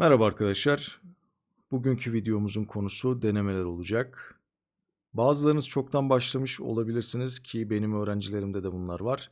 Merhaba arkadaşlar. Bugünkü videomuzun konusu denemeler olacak. Bazılarınız çoktan başlamış olabilirsiniz ki benim öğrencilerimde de bunlar var.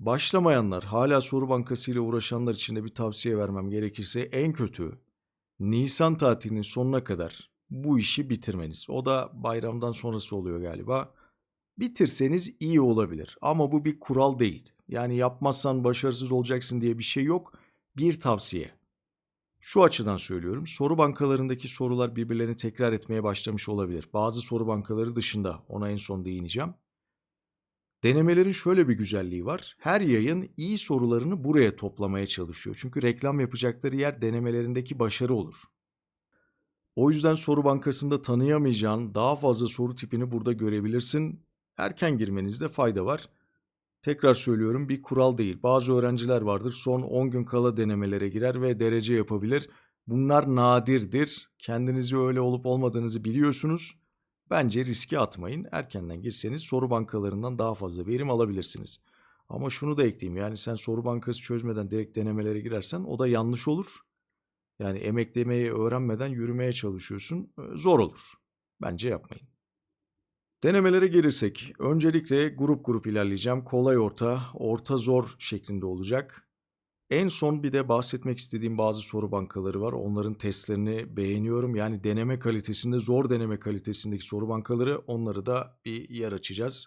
Başlamayanlar, hala soru bankası ile uğraşanlar için de bir tavsiye vermem gerekirse en kötü Nisan tatilinin sonuna kadar bu işi bitirmeniz. O da bayramdan sonrası oluyor galiba. Bitirseniz iyi olabilir ama bu bir kural değil. Yani yapmazsan başarısız olacaksın diye bir şey yok. Bir tavsiye. Şu açıdan söylüyorum. Soru bankalarındaki sorular birbirlerini tekrar etmeye başlamış olabilir. Bazı soru bankaları dışında ona en son değineceğim. Denemelerin şöyle bir güzelliği var. Her yayın iyi sorularını buraya toplamaya çalışıyor. Çünkü reklam yapacakları yer denemelerindeki başarı olur. O yüzden soru bankasında tanıyamayacağın daha fazla soru tipini burada görebilirsin. Erken girmenizde fayda var. Tekrar söylüyorum bir kural değil. Bazı öğrenciler vardır son 10 gün kala denemelere girer ve derece yapabilir. Bunlar nadirdir. Kendinizi öyle olup olmadığınızı biliyorsunuz. Bence riske atmayın. Erkenden girseniz soru bankalarından daha fazla verim alabilirsiniz. Ama şunu da ekleyeyim. Yani sen soru bankası çözmeden direkt denemelere girersen o da yanlış olur. Yani emeklemeyi öğrenmeden yürümeye çalışıyorsun. Zor olur. Bence yapmayın. Denemelere gelirsek, öncelikle grup grup ilerleyeceğim. Kolay orta, orta zor şeklinde olacak. En son bir de bahsetmek istediğim bazı soru bankaları var. Onların testlerini beğeniyorum. Yani deneme kalitesinde, zor deneme kalitesindeki soru bankaları onları da bir yer açacağız.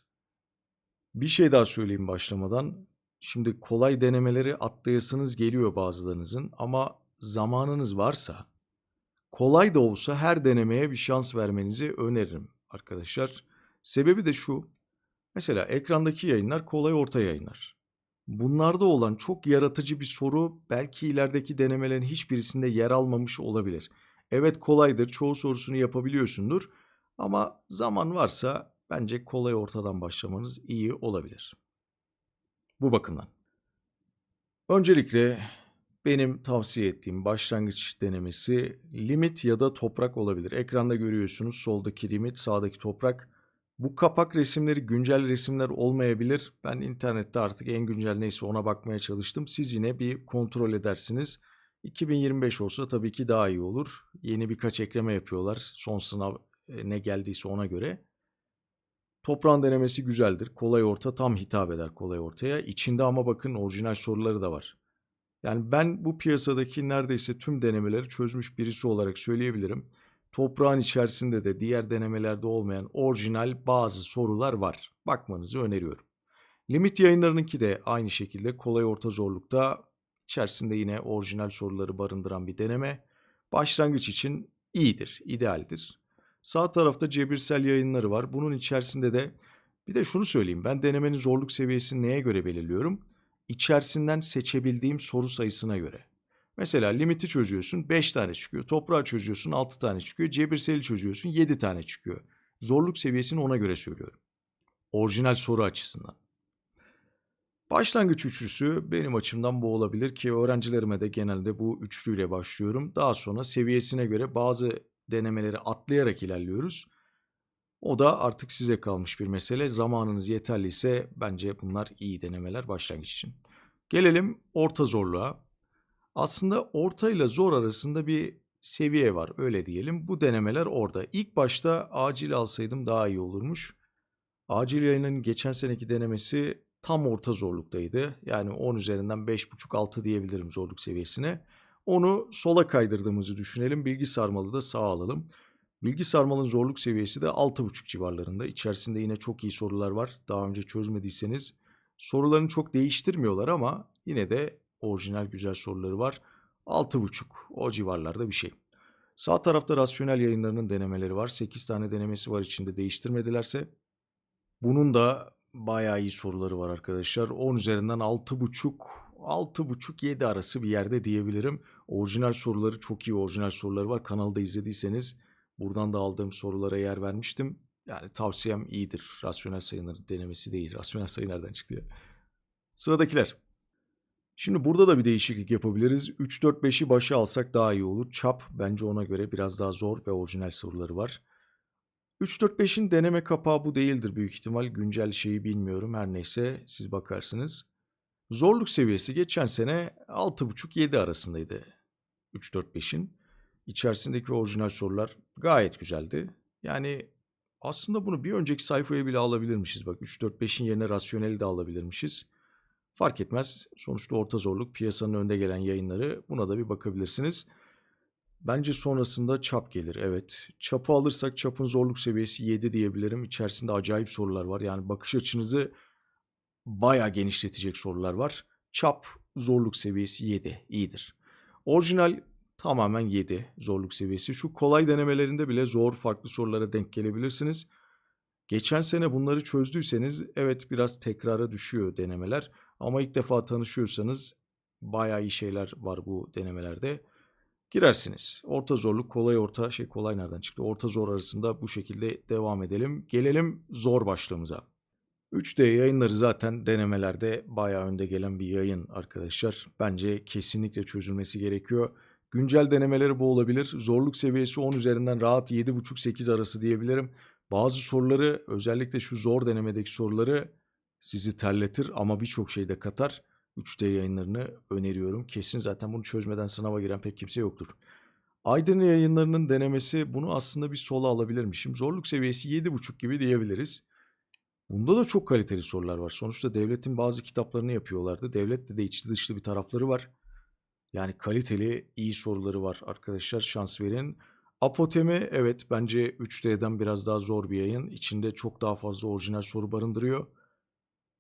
Bir şey daha söyleyeyim başlamadan. Şimdi kolay denemeleri atlayasınız geliyor bazılarınızın ama zamanınız varsa kolay da olsa her denemeye bir şans vermenizi öneririm arkadaşlar. Sebebi de şu. Mesela ekrandaki yayınlar kolay orta yayınlar. Bunlarda olan çok yaratıcı bir soru belki ilerideki denemelerin hiçbirisinde yer almamış olabilir. Evet kolaydır, çoğu sorusunu yapabiliyorsundur ama zaman varsa bence kolay ortadan başlamanız iyi olabilir. Bu bakımdan. Öncelikle benim tavsiye ettiğim başlangıç denemesi limit ya da toprak olabilir. Ekranda görüyorsunuz soldaki limit, sağdaki toprak. Bu kapak resimleri güncel resimler olmayabilir. Ben internette artık en güncel neyse ona bakmaya çalıştım. Siz yine bir kontrol edersiniz. 2025 olsa tabii ki daha iyi olur. Yeni birkaç ekleme yapıyorlar. Son sınav e, ne geldiyse ona göre. Toprağın denemesi güzeldir. Kolay orta tam hitap eder kolay ortaya. İçinde ama bakın orijinal soruları da var. Yani ben bu piyasadaki neredeyse tüm denemeleri çözmüş birisi olarak söyleyebilirim. Toprağın içerisinde de diğer denemelerde olmayan orijinal bazı sorular var. Bakmanızı öneriyorum. Limit yayınlarınınki de aynı şekilde kolay orta zorlukta içerisinde yine orijinal soruları barındıran bir deneme. Başlangıç için iyidir, idealdir. Sağ tarafta cebirsel yayınları var. Bunun içerisinde de bir de şunu söyleyeyim. Ben denemenin zorluk seviyesini neye göre belirliyorum? İçerisinden seçebildiğim soru sayısına göre. Mesela limiti çözüyorsun 5 tane çıkıyor. Toprağı çözüyorsun 6 tane çıkıyor. Cebirseli çözüyorsun 7 tane çıkıyor. Zorluk seviyesini ona göre söylüyorum. Orijinal soru açısından. Başlangıç üçlüsü benim açımdan bu olabilir ki öğrencilerime de genelde bu üçlüyle başlıyorum. Daha sonra seviyesine göre bazı denemeleri atlayarak ilerliyoruz. O da artık size kalmış bir mesele. Zamanınız yeterliyse bence bunlar iyi denemeler başlangıç için. Gelelim orta zorluğa. Aslında orta ile zor arasında bir seviye var öyle diyelim. Bu denemeler orada. İlk başta acil alsaydım daha iyi olurmuş. Acil yayının geçen seneki denemesi tam orta zorluktaydı. Yani 10 üzerinden 5.5-6 diyebilirim zorluk seviyesine. Onu sola kaydırdığımızı düşünelim. Bilgi sarmalı da sağa alalım. Bilgi sarmalın zorluk seviyesi de 6.5 civarlarında. İçerisinde yine çok iyi sorular var. Daha önce çözmediyseniz sorularını çok değiştirmiyorlar ama yine de orijinal güzel soruları var. 6.5 o civarlarda bir şey. Sağ tarafta rasyonel yayınlarının denemeleri var. 8 tane denemesi var içinde değiştirmedilerse. Bunun da bayağı iyi soruları var arkadaşlar. 10 üzerinden 6.5 6.5-7 arası bir yerde diyebilirim. Orijinal soruları çok iyi orijinal soruları var. Kanalda izlediyseniz buradan da aldığım sorulara yer vermiştim. Yani tavsiyem iyidir. Rasyonel sayıların denemesi değil. Rasyonel sayı nereden çıktı ya? Sıradaki Şimdi burada da bir değişiklik yapabiliriz. 3-4-5'i başa alsak daha iyi olur. Çap bence ona göre biraz daha zor ve orijinal soruları var. 3-4-5'in deneme kapağı bu değildir büyük ihtimal. Güncel şeyi bilmiyorum. Her neyse siz bakarsınız. Zorluk seviyesi geçen sene 6.5-7 arasındaydı. 3-4-5'in. İçerisindeki orijinal sorular gayet güzeldi. Yani aslında bunu bir önceki sayfaya bile alabilirmişiz. Bak 3-4-5'in yerine rasyoneli de alabilirmişiz. Fark etmez. Sonuçta orta zorluk piyasanın önde gelen yayınları. Buna da bir bakabilirsiniz. Bence sonrasında çap gelir. Evet. Çapı alırsak çapın zorluk seviyesi 7 diyebilirim. İçerisinde acayip sorular var. Yani bakış açınızı bayağı genişletecek sorular var. Çap zorluk seviyesi 7. iyidir. Orijinal tamamen 7 zorluk seviyesi. Şu kolay denemelerinde bile zor farklı sorulara denk gelebilirsiniz. Geçen sene bunları çözdüyseniz evet biraz tekrara düşüyor denemeler. Ama ilk defa tanışıyorsanız bayağı iyi şeyler var bu denemelerde. Girersiniz. Orta zorluk, kolay orta, şey kolay nereden çıktı? Orta zor arasında bu şekilde devam edelim. Gelelim zor başlığımıza. 3D yayınları zaten denemelerde bayağı önde gelen bir yayın arkadaşlar. Bence kesinlikle çözülmesi gerekiyor. Güncel denemeleri bu olabilir. Zorluk seviyesi 10 üzerinden rahat 7.5-8 arası diyebilirim. Bazı soruları özellikle şu zor denemedeki soruları sizi terletir ama birçok şey de katar. 3D yayınlarını öneriyorum. Kesin zaten bunu çözmeden sınava giren pek kimse yoktur. Aydın yayınlarının denemesi bunu aslında bir sola alabilirmişim. Zorluk seviyesi 7.5 gibi diyebiliriz. Bunda da çok kaliteli sorular var. Sonuçta devletin bazı kitaplarını yapıyorlardı. Devlette de içli dışlı bir tarafları var. Yani kaliteli iyi soruları var arkadaşlar şans verin. Apotemi evet bence 3D'den biraz daha zor bir yayın. İçinde çok daha fazla orijinal soru barındırıyor.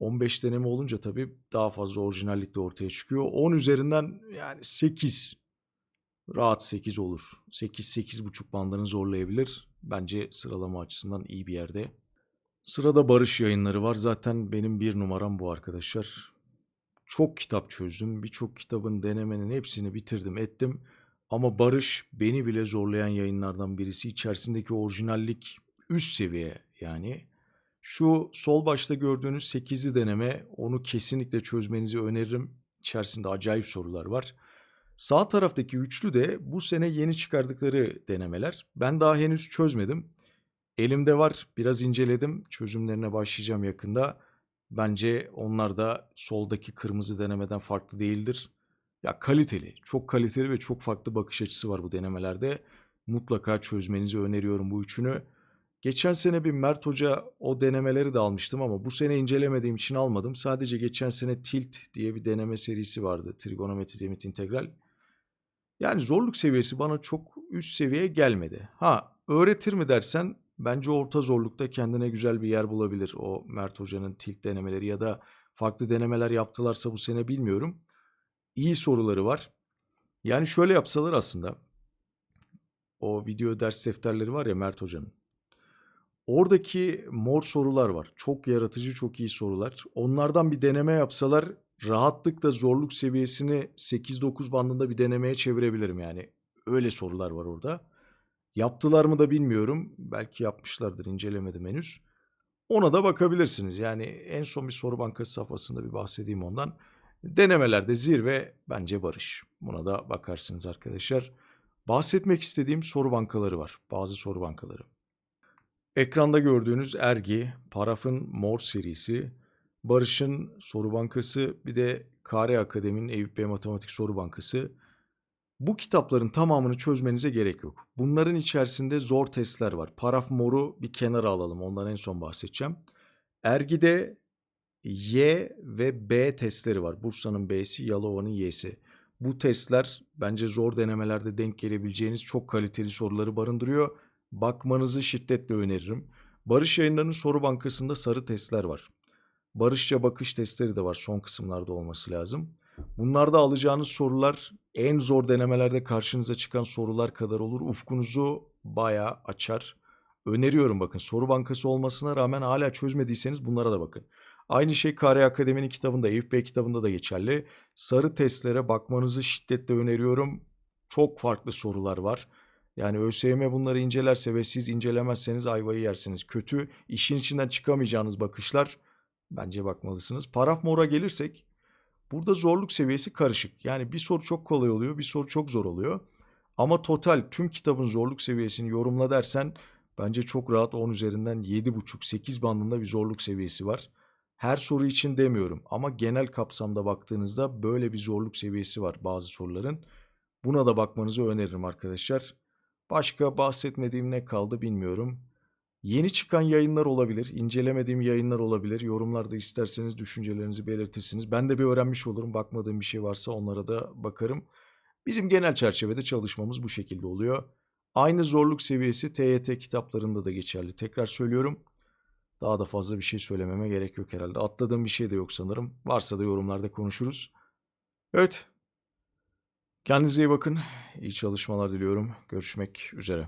15 deneme olunca tabii daha fazla orijinallik de ortaya çıkıyor. 10 üzerinden yani 8 rahat 8 olur. 8-8,5 bandını zorlayabilir. Bence sıralama açısından iyi bir yerde. Sırada Barış yayınları var. Zaten benim bir numaram bu arkadaşlar. Çok kitap çözdüm. Birçok kitabın denemenin hepsini bitirdim ettim. Ama Barış beni bile zorlayan yayınlardan birisi. İçerisindeki orijinallik üst seviye yani. Şu sol başta gördüğünüz 8'li deneme onu kesinlikle çözmenizi öneririm. İçerisinde acayip sorular var. Sağ taraftaki üçlü de bu sene yeni çıkardıkları denemeler. Ben daha henüz çözmedim. Elimde var. Biraz inceledim. Çözümlerine başlayacağım yakında. Bence onlar da soldaki kırmızı denemeden farklı değildir. Ya kaliteli, çok kaliteli ve çok farklı bakış açısı var bu denemelerde. Mutlaka çözmenizi öneriyorum bu üçünü. Geçen sene bir Mert Hoca o denemeleri de almıştım ama bu sene incelemediğim için almadım. Sadece geçen sene Tilt diye bir deneme serisi vardı. Trigonometri limit integral. Yani zorluk seviyesi bana çok üst seviyeye gelmedi. Ha öğretir mi dersen bence orta zorlukta kendine güzel bir yer bulabilir. O Mert Hoca'nın Tilt denemeleri ya da farklı denemeler yaptılarsa bu sene bilmiyorum. İyi soruları var. Yani şöyle yapsalar aslında. O video ders defterleri var ya Mert Hoca'nın. Oradaki mor sorular var. Çok yaratıcı, çok iyi sorular. Onlardan bir deneme yapsalar rahatlıkla zorluk seviyesini 8-9 bandında bir denemeye çevirebilirim yani. Öyle sorular var orada. Yaptılar mı da bilmiyorum. Belki yapmışlardır, incelemedim henüz. Ona da bakabilirsiniz. Yani en son bir soru bankası safhasında bir bahsedeyim ondan. Denemelerde zirve bence barış. Buna da bakarsınız arkadaşlar. Bahsetmek istediğim soru bankaları var. Bazı soru bankaları. Ekranda gördüğünüz Ergi, Paraf'ın Mor serisi, Barış'ın Soru Bankası, bir de Kare Akademi'nin Eyüp Bey Matematik Soru Bankası. Bu kitapların tamamını çözmenize gerek yok. Bunların içerisinde zor testler var. Paraf Mor'u bir kenara alalım. Ondan en son bahsedeceğim. Ergi'de Y ve B testleri var. Bursa'nın B'si, Yalova'nın Y'si. Bu testler bence zor denemelerde denk gelebileceğiniz çok kaliteli soruları barındırıyor bakmanızı şiddetle öneririm. Barış Yayınları'nın soru bankasında sarı testler var. Barışça bakış testleri de var son kısımlarda olması lazım. Bunlarda alacağınız sorular en zor denemelerde karşınıza çıkan sorular kadar olur. Ufkunuzu bayağı açar. Öneriyorum bakın soru bankası olmasına rağmen hala çözmediyseniz bunlara da bakın. Aynı şey Kare Akademi'nin kitabında, Eyüp Bey kitabında da geçerli. Sarı testlere bakmanızı şiddetle öneriyorum. Çok farklı sorular var. Yani ÖSYM bunları incelerse ve siz incelemezseniz ayvayı yersiniz. Kötü, işin içinden çıkamayacağınız bakışlar bence bakmalısınız. Paraf mora gelirsek burada zorluk seviyesi karışık. Yani bir soru çok kolay oluyor, bir soru çok zor oluyor. Ama total tüm kitabın zorluk seviyesini yorumla dersen bence çok rahat 10 üzerinden 7,5-8 bandında bir zorluk seviyesi var. Her soru için demiyorum ama genel kapsamda baktığınızda böyle bir zorluk seviyesi var bazı soruların. Buna da bakmanızı öneririm arkadaşlar. Başka bahsetmediğim ne kaldı bilmiyorum. Yeni çıkan yayınlar olabilir, incelemediğim yayınlar olabilir. Yorumlarda isterseniz düşüncelerinizi belirtirsiniz. Ben de bir öğrenmiş olurum. Bakmadığım bir şey varsa onlara da bakarım. Bizim genel çerçevede çalışmamız bu şekilde oluyor. Aynı zorluk seviyesi TYT kitaplarında da geçerli. Tekrar söylüyorum. Daha da fazla bir şey söylememe gerek yok herhalde. Atladığım bir şey de yok sanırım. Varsa da yorumlarda konuşuruz. Evet. Kendinize iyi bakın. İyi çalışmalar diliyorum. Görüşmek üzere.